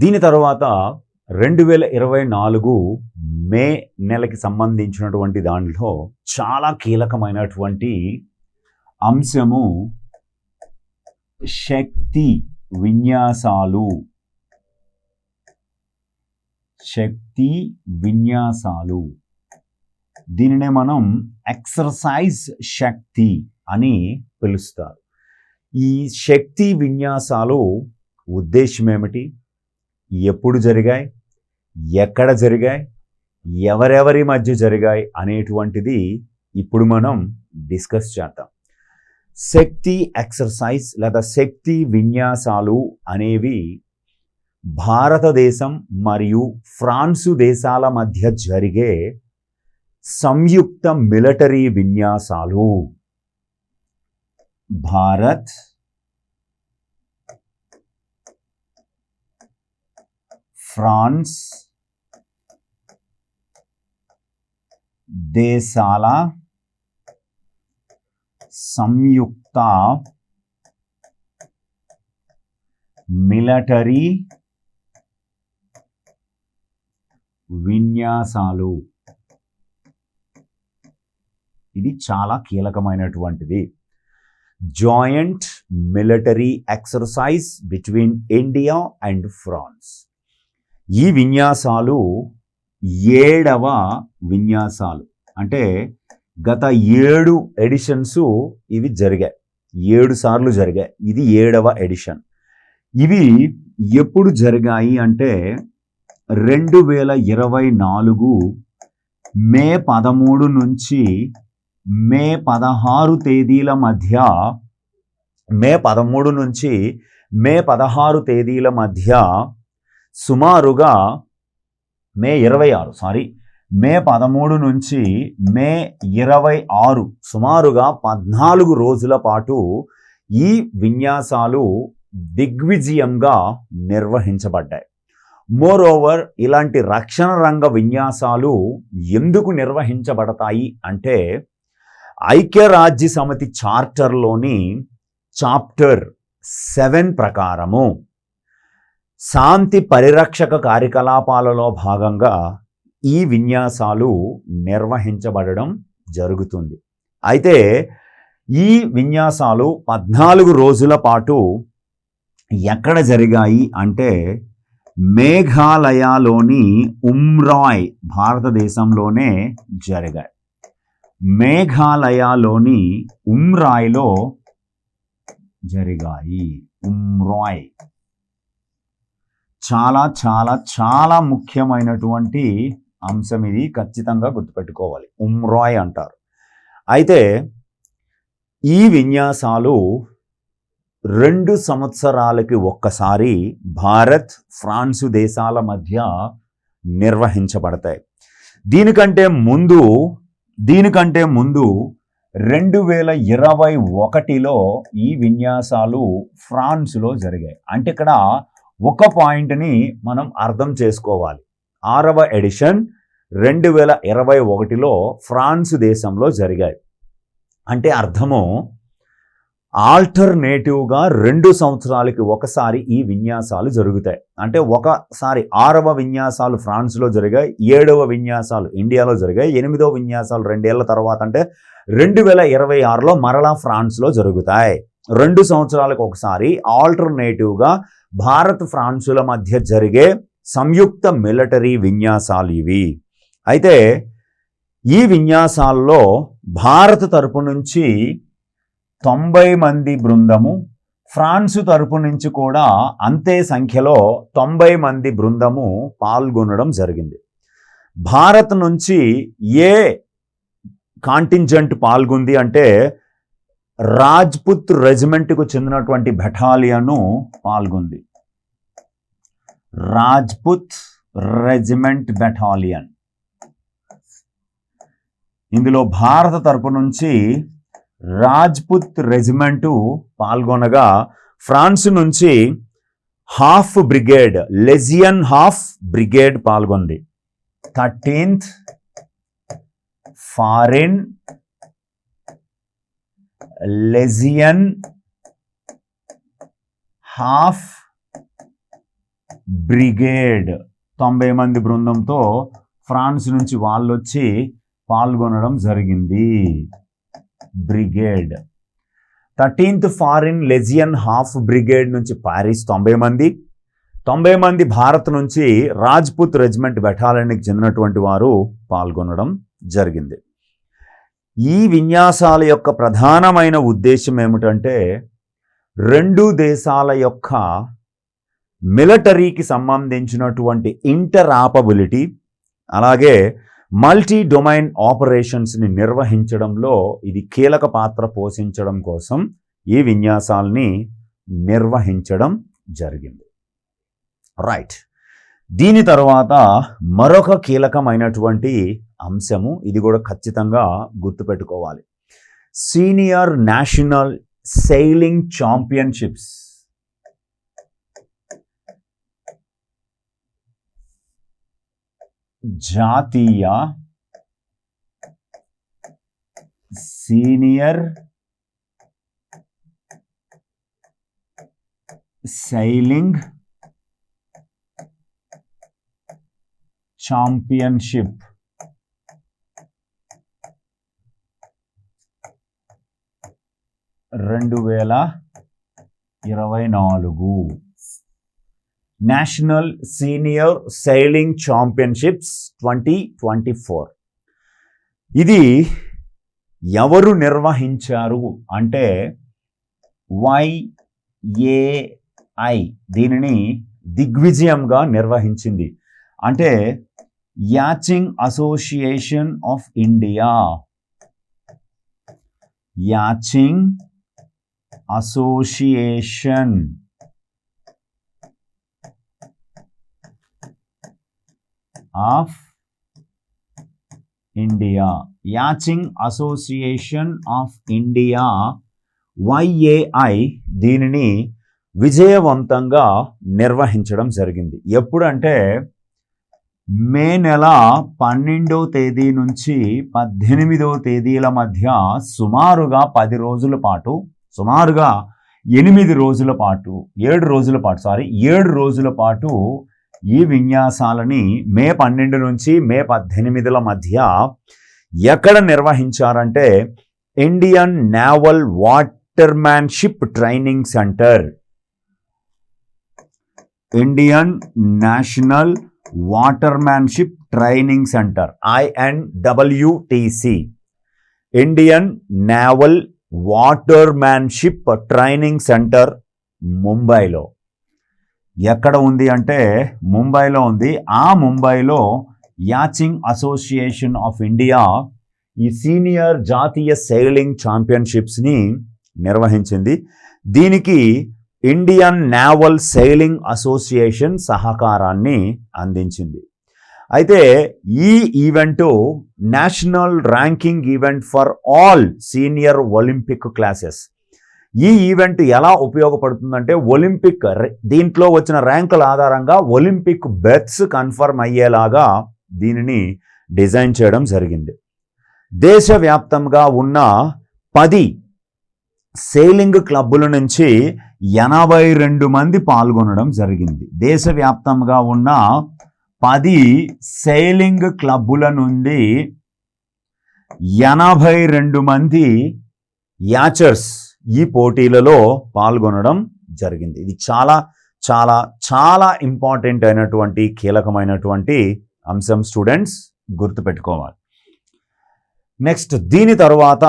దీని తర్వాత రెండు వేల ఇరవై నాలుగు మే నెలకి సంబంధించినటువంటి దాంట్లో చాలా కీలకమైనటువంటి అంశము శక్తి విన్యాసాలు. శక్తి విన్యాసాలు. దీనినే మనం ఎక్సర్సైజ్ శక్తి అని పిలుస్తారు. ఈ శక్తి విన్యాసాలు ఉద్దేశం ఏమిటి? ఎప్పుడు జరిగాయి? ఎక్కడ జరిగాయి? ఎవరెవరి మధ్య జరిగాయి? అనేటువంటిది ఇప్పుడు మనం డిస్కస్ చేద్దాం. శక్తి ఎక్సర్సైజ్ లేదా శక్తి విన్యాసాలు అనేవి భారతదేశం మరియు ఫ్రాన్సు దేశాల మధ్య జరిగే సంయుక్త మిలిటరీ విన్యాసాలు. భారత్ ఫ్రాన్స్ దేశాల సంయుక్త మిలటరీ విన్యాసాలు. ఇది చాలా కీలకమైనటువంటిది. Joint military exercise between India and France. ఈ విన్యాసాలు ఏడవ విన్యాసాలు. అంటే గత ఏడు ఎడిషన్స్ ఇవి జరిగాయి. ఏడు సార్లు జరిగాయి. ఇది ఏడవ ఎడిషన్. ఇవి ఎప్పుడు జరిగాయి అంటే రెండు వేల ఇరవై నాలుగు మే పదమూడు నుంచి మే పదహారు తేదీల మధ్య మే పదమూడు నుంచి మే పదహారు తేదీల మధ్య సుమారుగా మే ఇరవై ఆరు సారీ మే పదమూడు నుంచి మే ఇరవై ఆరు సుమారుగా పద్నాలుగు రోజుల పాటు ఈ విన్యాసాలు దిగ్విజయంగా నిర్వహించబడ్డాయి. మోర్ ఓవర్ ఇలాంటి రక్షణ రంగ విన్యాసాలు ఎందుకు నిర్వహించబడతాయి అంటే ఐక్యరాజ్య సమితి చార్టర్లోని చాప్టర్ సెవెన్ ప్రకారము శాంతి పరిరక్షక కార్యకలాపాలలో భాగంగా ఈ విన్యాసాలు నిర్వహించబడడం జరుగుతుంది. అయితే ఈ విన్యాసాలు పద్నాలుగు రోజుల పాటు ఎక్కడ జరిగాయి అంటే మేఘాలయలోని ఉమ్రాయ్ భారతదేశంలోనే జరిగాయి. మేఘాలయలోని ఉమ్రాయ్లో జరిగాయి. ఉమ్రాయ్ చాలా చాలా చాలా ముఖ్యమైనటువంటి అంశం ఇది ఖచ్చితంగా గుర్తుపెట్టుకోవాలి. ఉమ్రాయ్ అంటారు. అయితే ఈ విన్యాసాలు రెండు సంవత్సరాలకి ఒక్కసారి భారత్ ఫ్రాన్సు దేశాల మధ్య నిర్వహించబడతాయి. దీనికంటే ముందు దీనికంటే ముందు రెండు వేల ఇరవై ఒకటిలో ఈ విన్యాసాలు ఫ్రాన్స్లో జరిగాయి. అంటే ఇక్కడ ఒక పాయింట్ని మనం అర్థం చేసుకోవాలి. ఆరవ ఎడిషన్ రెండు వేల ఇరవై ఒకటిలో ఫ్రాన్స్ దేశంలో జరిగాయి. అంటే అర్థము ఆల్టర్నేటివ్గా రెండు సంవత్సరాలకి ఒకసారి ఈ విన్యాసాలు జరుగుతాయి. అంటే ఒకసారి ఆరవ విన్యాసాలు ఫ్రాన్స్లో జరిగాయి ఏడవ విన్యాసాలు ఇండియాలో జరిగాయి ఎనిమిదవ విన్యాసాలు రెండేళ్ళ తర్వాత అంటే రెండు వేల ఇరవై ఆరులో మరలా ఫ్రాన్స్లో జరుగుతాయి. రెండు సంవత్సరాలకు ఒకసారి ఆల్టర్నేటివ్గా భారత్ ఫ్రాన్సుల మధ్య జరిగే సంయుక్త మిలిటరీ విన్యాసాలు ఇవి. అయితే ఈ విన్యాసాల్లో భారత్ తరపు నుంచి తొంభై మంది బృందము ఫ్రాన్సు తరపు నుంచి కూడా అంతే సంఖ్యలో తొంభై మంది బృందము పాల్గొనడం జరిగింది. భారత్ నుంచి ఏ కాంటింజెంట్ పాల్గొంది అంటే రాజ్పుత్ రెజిమెంట్కు చెందినటువంటి బెటాలియను పాల్గొంది. Rajput regiment battalion. ఇందులో భారత తరపు నుంచి రాజ్పుత్ రెజిమెంటు పాల్గొనగా ఫ్రాన్స్ నుంచి half brigade legion half brigade పాల్గొంది. Thirteenth foreign legion half brigade తొంభై మంది బృందంతో ఫ్రాన్స్ నుంచి వాళ్ళు వచ్చి పాల్గొనడం జరిగింది. Brigade thirteenth foreign legion half brigade నుంచి పారిస్ తొంభై మంది. తొంభై మంది భారత్ నుంచి రాజ్పుత్ రెజిమెంట్ బెటాలియన్కి చెందినటువంటి వారు పాల్గొనడం జరిగింది. ఈ విన్యాసాల యొక్క ప్రధానమైన ఉద్దేశం ఏమిటంటే రెండు దేశాల యొక్క మిలిటరీకి సంబంధించినటువంటి ఇంటరాపబిలిటీ అలాగే మల్టీ డొమైన్ ఆపరేషన్స్ని నిర్వహించడంలో ఇది కీలక పాత్ర పోషించడం కోసం ఈ విన్యాసాల్ని నిర్వహించడం జరిగింది. రైట్. దీని తర్వాత మరొక కీలకమైనటువంటి అంశము ఇది కూడా ఖచ్చితంగా గుర్తుపెట్టుకోవాలి. Senior national sailing championships. జాతీయ సీనియర్ సైలింగ్ ఛాంపియన్షిప్. రెండు వేల ఇరవై నాలుగు. National senior sailing championships twenty twenty four ఇది ఎవరు నిర్వహించారు అంటే వైఏఐ దీనిని దిగ్విజయంగా నిర్వహించింది. అంటే yachting association of India yachting association of India yachting association of India YAI దీనిని విజయవంతంగా నిర్వహించడం జరిగింది. ఎప్పుడంటే మే నెల పన్నెండో తేదీ నుంచి పద్దెనిమిదో తేదీల మధ్య సుమారుగా పది రోజుల పాటు సుమారుగా ఎనిమిది రోజుల పాటు ఏడు రోజుల పాటు సారీ ఏడు రోజుల పాటు ఈ విన్యాసాలని మే పన్నెండు నుంచి మే పద్దెనిమిదిల మధ్య ఎక్కడ నిర్వహించారంటే Indian naval watermanship training centre. Indian national watermanship training centre INWTC Indian naval watermanship training centre ముంబైలో. ఎక్కడ ఉంది అంటే ముంబైలో ఉంది. ఆ ముంబైలో యాచింగ్ అసోసియేషన్ ఆఫ్ ఇండియా ఈ సీనియర్ జాతీయ సెయిలింగ్ ఛాంపియన్షిప్స్ని నిర్వహించింది. దీనికి ఇండియన్ నేవల్ సెయిలింగ్ అసోసియేషన్ సహకారాన్ని అందించింది. అయితే ఈ event national ranking event for all senior Olympic classes. ఈ ఈవెంట్ ఎలా ఉపయోగపడుతుందంటే ఒలింపిక్ దీంట్లో వచ్చిన ర్యాంకుల ఆధారంగా ఒలింపిక్ బెత్స్ కన్ఫర్మ్ అయ్యేలాగా దీనిని డిజైన్ చేయడం జరిగింది. దేశవ్యాప్తంగా ఉన్న పది సేలింగ్ క్లబ్బుల నుంచి ఎనభై రెండు మంది పాల్గొనడం జరిగింది. దేశవ్యాప్తంగా ఉన్న పది సేలింగ్ క్లబ్బుల నుండి ఎనభై రెండు మంది యాచర్స్ ఈ పోటీలలో పాల్గొనడం జరిగింది. ఇది చాలా చాలా చాలా ఇంపార్టెంట్ అయినటువంటి కీలకమైనటువంటి అంశం స్టూడెంట్స్ గుర్తుపెట్టుకోవాలి. నెక్స్ట్ దీని తర్వాత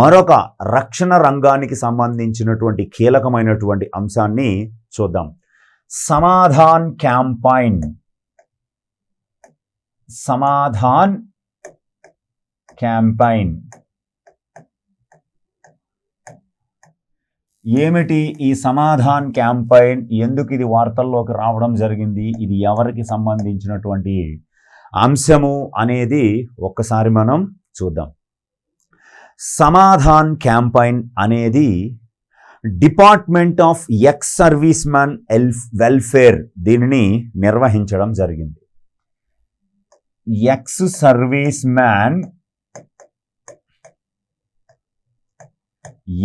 మరొక రక్షణ రంగానికి సంబంధించినటువంటి కీలకమైనటువంటి అంశాన్ని చూద్దాం. సమాధాన్ క్యాంపైన్ సమాధాన్ క్యాంపైన్ ఏమిటి ఈ సమాధాన్ క్యాంపైన్ ఎందుకు ఇది వార్తల్లోకి రావడం జరిగింది? ఇది ఎవరికి సంబంధించినటువంటి అంశము అనేది ఒక్కసారి మనం చూద్దాం. సమాధాన్ క్యాంపైన్ అనేది department of ex service man L welfare దీనిని నిర్వహించడం జరిగింది. Ex service man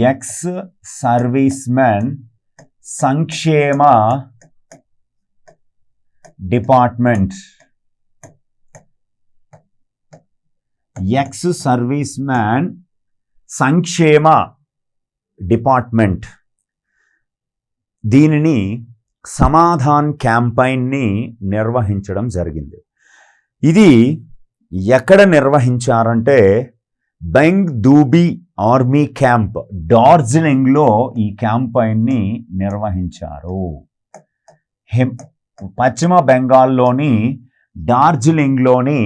ex service man సంక్షేమ డిపార్ట్మెంట్ ఎక్స్ సర్వీస్ మ్యాన్ సంక్షేమ డిపార్ట్మెంట్ దీనిని సమాధాన్ క్యాంపైన్ని నిర్వహించడం జరిగింది. ఇది ఎక్కడ నిర్వహించారంటే బెంగ్ దూబీ ఆర్మీ క్యాంప్ డార్జిలింగ్లో ఈ క్యాంపైన్ని నిర్వహించారు. హిమ్ పశ్చిమ బెంగాల్లోని డార్జిలింగ్లోని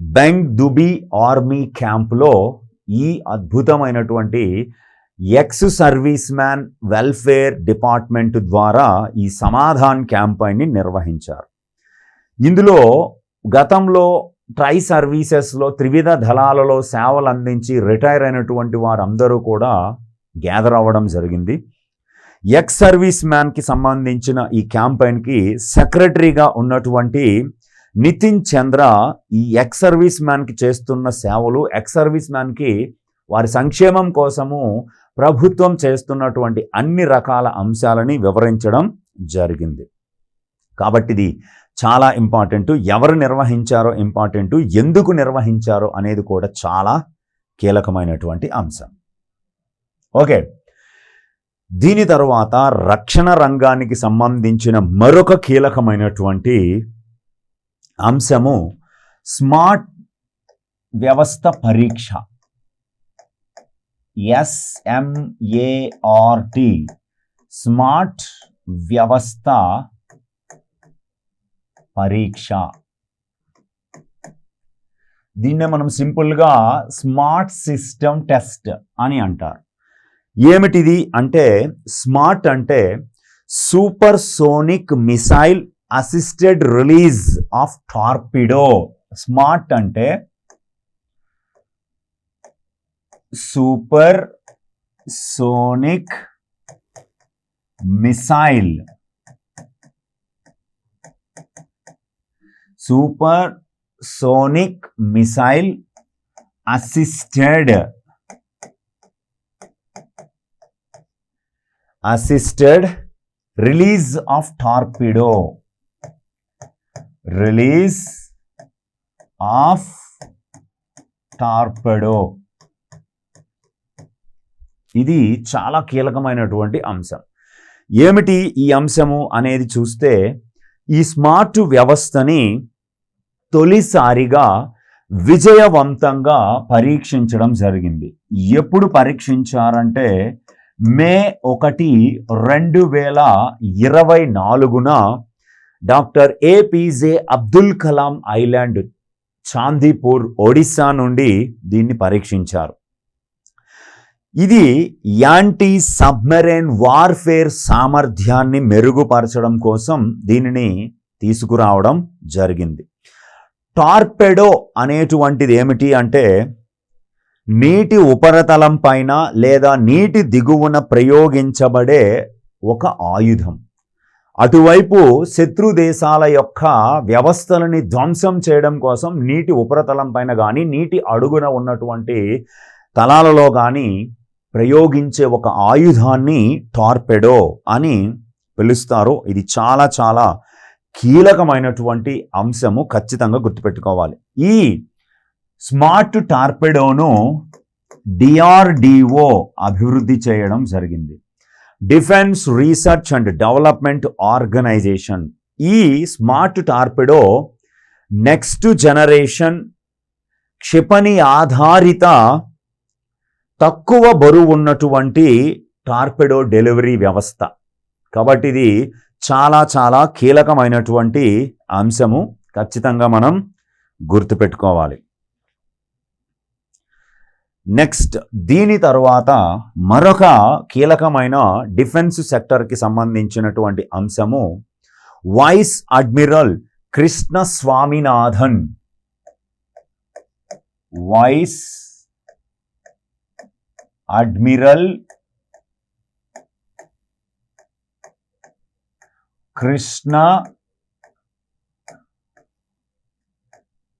బెంగ్ దుబీ ఆర్మీ క్యాంప్లో ఈ అద్భుతమైనటువంటి ex service man welfare department ద్వారా ఈ సమాధాన్ క్యాంపైన్ని నిర్వహించారు. ఇందులో గతంలో ట్రై సర్వీసెస్లో త్రివిధ దళాలలో సేవలు అందించి రిటైర్ అయినటువంటి వారందరూ కూడా గ్యాదర్ అవ్వడం జరిగింది. ఎక్స్ సర్వీస్ మ్యాన్కి సంబంధించిన ఈ క్యాంపైన్కి సెక్రటరీగా ఉన్నటువంటి నితిన్ చంద్ర ఈ ఎక్స్ సర్వీస్ మ్యాన్కి చేస్తున్న సేవలు ఎక్స్ సర్వీస్ మ్యాన్కి వారి సంక్షేమం కోసము ప్రభుత్వం చేస్తున్నటువంటి అన్ని రకాల అంశాలని వివరించడం జరిగింది. కాబట్టి ఇది చాలా ఇంపార్టెంట్. ఎవరు నిర్వహించారో ఇంపార్టెంట్. ఎందుకు నిర్వహించారో అనేది కూడా చాలా కీలకమైనటువంటి అంశం. ఓకే. దీని తరువాత రక్షణ రంగానికి సంబంధించిన మరొక కీలకమైనటువంటి అంశము స్మార్ట్ వ్యవస్థ పరీక్ష. ఎస్ఎంఏఆర్టి స్మార్ట్ వ్యవస్థ పరీక్ష. దీన్నే మనం సింపుల్గా స్మార్ట్ సిస్టమ్ టెస్ట్ అని అంటారు. ఏమిటిది అంటే స్మార్ట్ అంటే super sonic missile assisted release of torpedo. Smart అంటే super sonic missile. Super sonic missile assisted. Assisted release of torpedo. Release of torpedo. ఇది చాలా కీలకమైనటువంటి అంశం. ఏమిటి ఈ అంశము అనేది చూస్తే ఈ స్మార్ట్ వ్యవస్థని తొలిసారిగా విజయవంతంగా పరీక్షించడం జరిగింది. ఎప్పుడు పరీక్షించారంటే మే ఒకటి రెండు వేల ఇరవై నాలుగున doctor APJ Abdul Kalam island Chandipur Odisha నుండి దీన్ని పరీక్షించారు. ఇది యాంటీ సబ్మెరైన్ వార్ఫేర్ సామర్థ్యాన్ని మెరుగుపరచడం కోసం దీనిని తీసుకురావడం జరిగింది. టార్పెడో అనేటువంటిది ఏమిటి అంటే నీటి ఉపరితలం పైన లేదా నీటి దిగువన ప్రయోగించబడే ఒక ఆయుధం. అటువైపు శత్రు దేశాల యొక్క వ్యవస్థలని ధ్వంసం చేయడం కోసం నీటి ఉపరితలం పైన కానీ నీటి అడుగున ఉన్నటువంటి తలాలలో కానీ ప్రయోగించే ఒక ఆయుధాన్ని టార్పెడో అని పిలుస్తారు. ఇది చాలా చాలా కీలకమైనటువంటి అంశము ఖచ్చితంగా గుర్తుపెట్టుకోవాలి. ఈ స్మార్ట్ టార్పెడోను డిఆర్డిఓ అభివృద్ధి చేయడం జరిగింది. Defence research and development organisation. ఈ స్మార్ట్ టార్పెడో నెక్స్ట్ జనరేషన్ క్షిపణి ఆధారిత తక్కువ బరువు ఉన్నటువంటి టార్పెడో డెలివరీ వ్యవస్థ. కాబట్టి ఇది చాలా చాలా కీలకమైనటువంటి అంశము ఖచ్చితంగా మనం గుర్తుపెట్టుకోవాలి. నెక్స్ట్ దీని తర్వాత మరొక కీలకమైన డిఫెన్స్ సెక్టర్కి సంబంధించినటువంటి అంశము vice admiral Krishna Swaminathan vice admiral Krishna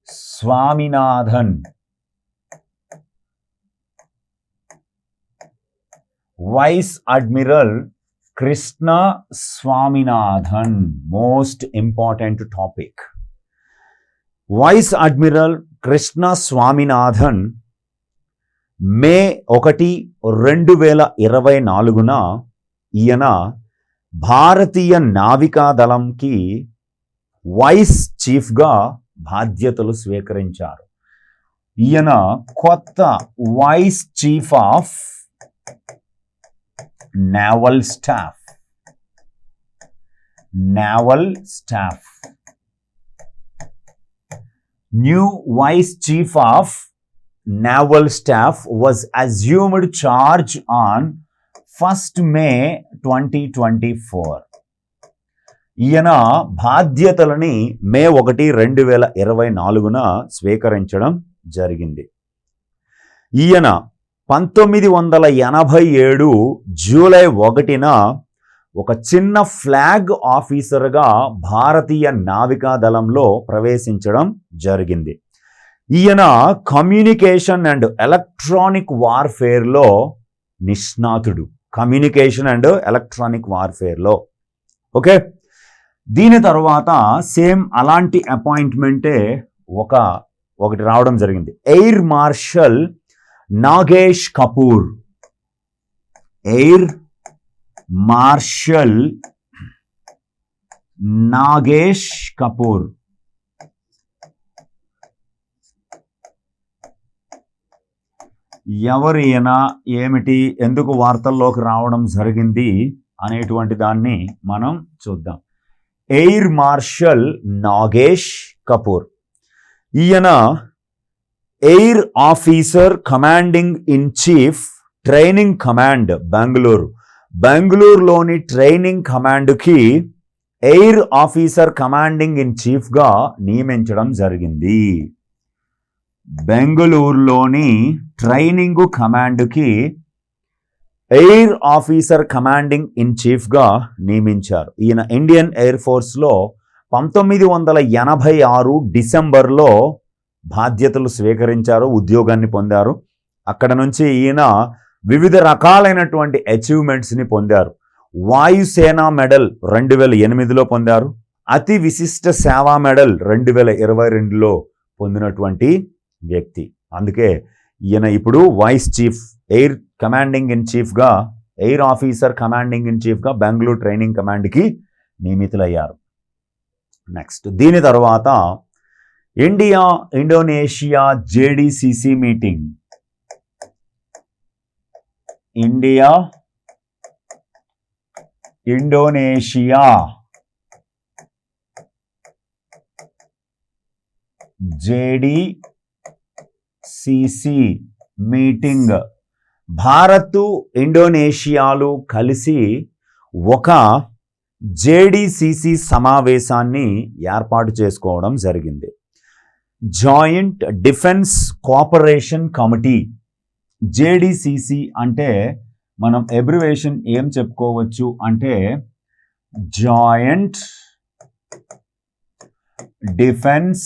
Swaminathan. Vice admiral Krishna Swaminathan. Most important topic vice admiral Krishna Swaminathan May ఒకటి రెండు వేల ఇరవై నాలుగున ఈయన భారతీయ నావికాదళంకి వైస్ చీఫ్గా బాధ్యతలు స్వీకరించారు. ఈయన కొత్త vice chief of naval staff. Naval staff. New vice chief of naval staff was assumed charge on first May twenty twenty four. ఈయన బాధ్యతలని మే ఒకటి రెండు వేల ఇరవై నాలుగున స్వీకరించడం జరిగింది. ఈయన పంతొమ్మిది వందల ఎనభై ఏడు జూలై ఒకటిన ఒక చిన్న ఫ్లాగ్ ఆఫీసర్గా భారతీయ నావికా దళంలో ప్రవేశించడం జరిగింది. ఈయన కమ్యూనికేషన్ అండ్ ఎలక్ట్రానిక్ వార్ఫేర్లో నిష్ణాతుడు. కమ్యూనికేషన్ అండ్ ఎలక్ట్రానిక్ వార్ఫేర్లో. ఓకే? దీని తర్వాత సేమ్ అలాంటి అపాయింట్మెంటే ఒక ఒకటి రావడం జరిగింది. Air marshal Nagesh Kapoor. Air marshal Nagesh Kapoor. ఎవరు ఈయన ఏమిటి ఎందుకు వార్తల్లోకి రావడం జరిగింది అనేటువంటి దాన్ని మనం చూద్దాం. Air marshal Nagesh Kapoor. ఈయన air officer commanding in chief training command Bengaluru. బెంగళూరులోని ట్రైనింగ్ కమాండ్కి ఎయిర్ ఆఫీసర్ కమాండింగ్ ఇన్ చీఫ్గా నియమించడం జరిగింది. బెంగళూరులోని ట్రైనింగ్ కమాండ్కి ఎయిర్ ఆఫీసర్ కమాండింగ్ ఇన్ చీఫ్గా నియమించారు. ఈయన ఇండియన్ ఎయిర్ ఫోర్స్లో పంతొమ్మిది వందల ఎనభై ఆరు డిసెంబర్లో బాధ్యతలు స్వీకరించారు ఉద్యోగాన్ని పొందారు. అక్కడ నుంచి ఈయన వివిధ రకాలైనటువంటి అచీవ్మెంట్స్ని పొందారు. వాయుసేన మెడల్ రెండు వేల ఎనిమిదిలో పొందారు. అతి విశిష్ట సేవా మెడల్ రెండు వేల ఇరవై రెండులో పొందినటువంటి వ్యక్తి. అందుకే ఈయన ఇప్పుడు vice chief air commanding in చీఫ్గా ఎయిర్ ఆఫీసర్ కమాండింగ్ ఇన్ చీఫ్గా బెంగళూరు ట్రైనింగ్ కమాండ్కి నియమితులయ్యారు. నెక్స్ట్ దీని తర్వాత India Indonesia JDCC meeting India Indonesia CC meeting. Bharat ఇండోనేషియాలు కలిసి ఒక జేడిసిసి సమావేశాన్ని ఏర్పాటు చేసుకోవడం జరిగింది. Joint defence cooperation committee. JDCC అంటే మనం ఎబ్రివేషన్ ఏం చెప్పుకోవచ్చు అంటే joint defence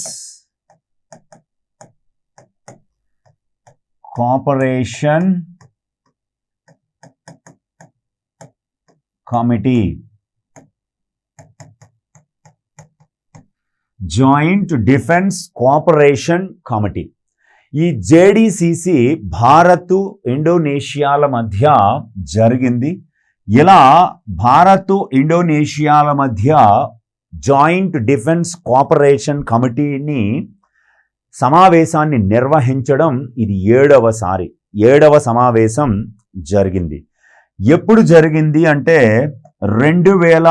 cooperation committee joint defence cooperation committee ఈ జేడిసిసి భారత్ ఇండోనేషియాల మధ్య జరిగింది. ఇలా భారత్ ఇండోనేషియాల మధ్య జాయింట్ డిఫెన్స్ కోఆపరేషన్ కమిటీని సమావేశాన్ని నిర్వహించడం ఇది ఏడవసారి ఏడవ సమావేశం జరిగింది. ఎప్పుడు జరిగింది అంటే రెండు వేల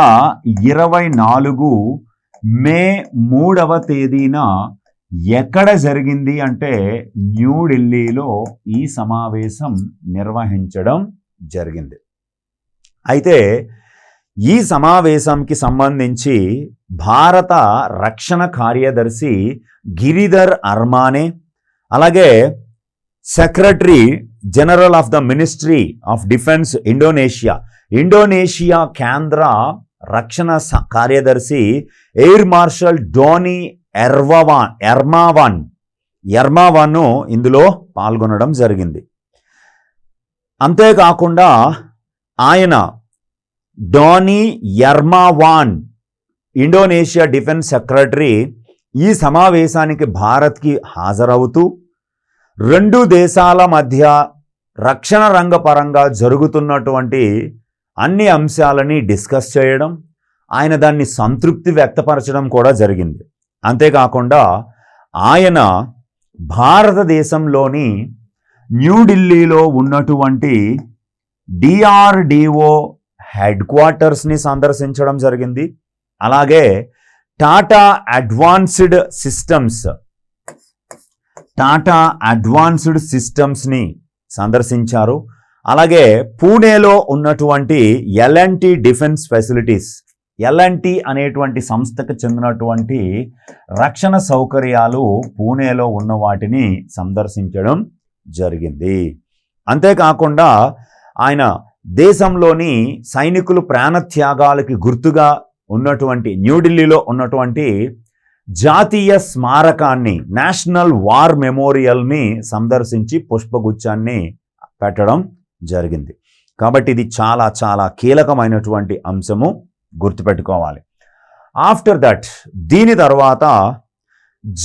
ఇరవై నాలుగు మే మూడవ తేదీన ఎక్కడ జరిగింది అంటే న్యూఢిల్లీలో ఈ సమావేశం నిర్వహించడం జరిగింది. అయితే ఈ సమావేశంకి సంబంధించి భారత రక్షణ కార్యదర్శి గిరిధర్ అర్మానే అలాగే secretary general of the ministry of defence Indonesia Indonesia కేంద్ర రక్షణ స- కార్యదర్శి ఎయిర్ మార్షల్ డోనీ ఎర్వవాన్ ఎర్మావాన్ ఎర్మావాన్ ఇందులో పాల్గొనడం జరిగింది. అంతేకాకుండా ఆయన Donny Ermawan Indonesia defence secretary ఈ సమావేశానికి భారత్కి హాజరవుతూ రెండు దేశాల మధ్య రక్షణ రంగ పరంగా జరుగుతున్నటువంటి అన్ని అంశాలని డిస్కస్ చేయడం ఆయన దాన్ని సంతృప్తి వ్యక్తపరచడం కూడా జరిగింది. అంతేకాకుండా ఆయన భారతదేశంలోని న్యూఢిల్లీలో ఉన్నటువంటి డిఆర్డిఓ హెడ్ క్వార్టర్స్ని సందర్శించడం జరిగింది. అలాగే Tata advanced systems Tata advanced సిస్టమ్స్ని సందర్శించారు. అలాగే పూణేలో ఉన్నటువంటి ఎల్ఎన్టీ డిఫెన్స్ ఫెసిలిటీస్ ఎల్ఎన్టీ అనేటువంటి సంస్థకు చెందినటువంటి రక్షణ సౌకర్యాలు పూణేలో ఉన్న వాటిని సందర్శించడం జరిగింది. అంతేకాకుండా ఆయన దేశంలోని సైనికులు ప్రాణత్యాగాలకి గుర్తుగా ఉన్నటువంటి న్యూఢిల్లీలో ఉన్నటువంటి జాతీయ స్మారకాన్ని నేషనల్ వార్ మెమోరియల్ని సందర్శించి పుష్పగుచ్చాన్ని పెట్టడం జరిగింది. కాబట్టి ఇది చాలా చాలా కీలకమైనటువంటి అంశము గుర్తుపెట్టుకోవాలి. ఆఫ్టర్ దట్ దీని తర్వాత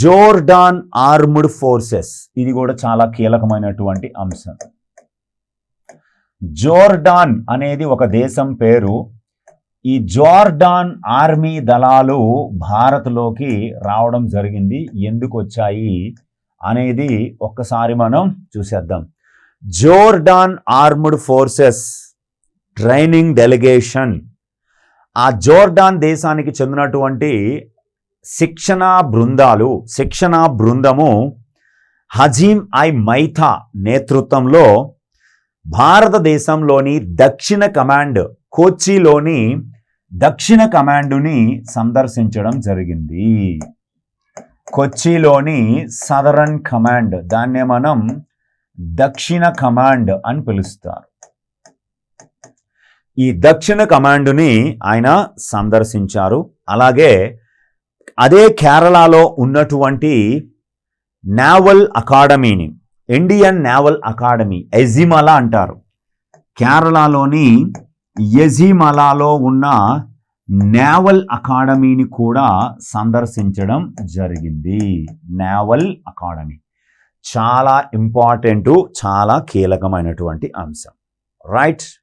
జోర్డాన్ ఆర్మ్డ్ ఫోర్సెస్ ఇది కూడా చాలా కీలకమైనటువంటి అంశం. జోర్డాన్ అనేది ఒక దేశం పేరు. ఈ జోర్డాన్ ఆర్మీ దళాలు భారత్లోకి రావడం జరిగింది. ఎందుకు వచ్చాయి అనేది ఒక్కసారి మనం చూసేద్దాం. Jordan armed forces training delegation. ఆ జోర్డాన్ దేశానికి చెందినటువంటి శిక్షణా బృందాలు శిక్షణా బృందము హజీం ఐ మైథా నేతృత్వంలో భారతదేశంలోని దక్షిణ కమాండ్ కోచిలోని దక్షిణ కమాండుని సందర్శించడం జరిగింది. కొచ్చిలోని సదరన్ కమాండ్ దాన్నే మనం దక్షిణ కమాండ్ అని పిలుస్తారు. ఈ దక్షిణ కమాండుని ఆయన సందర్శించారు. అలాగే అదే కేరళలో ఉన్నటువంటి నావల్ అకాడమీని ఇండియన్ నేవల్ అకాడమీ ఎజిమలా అంటారు. కేరళలోని ఎజిమలాలో ఉన్న నేవల్ అకాడమీని కూడా సందర్శించడం జరిగింది. Naval academy. చాలా ఇంపార్టెంట్ చాలా కీలకమైనటువంటి అంశం. రైట్?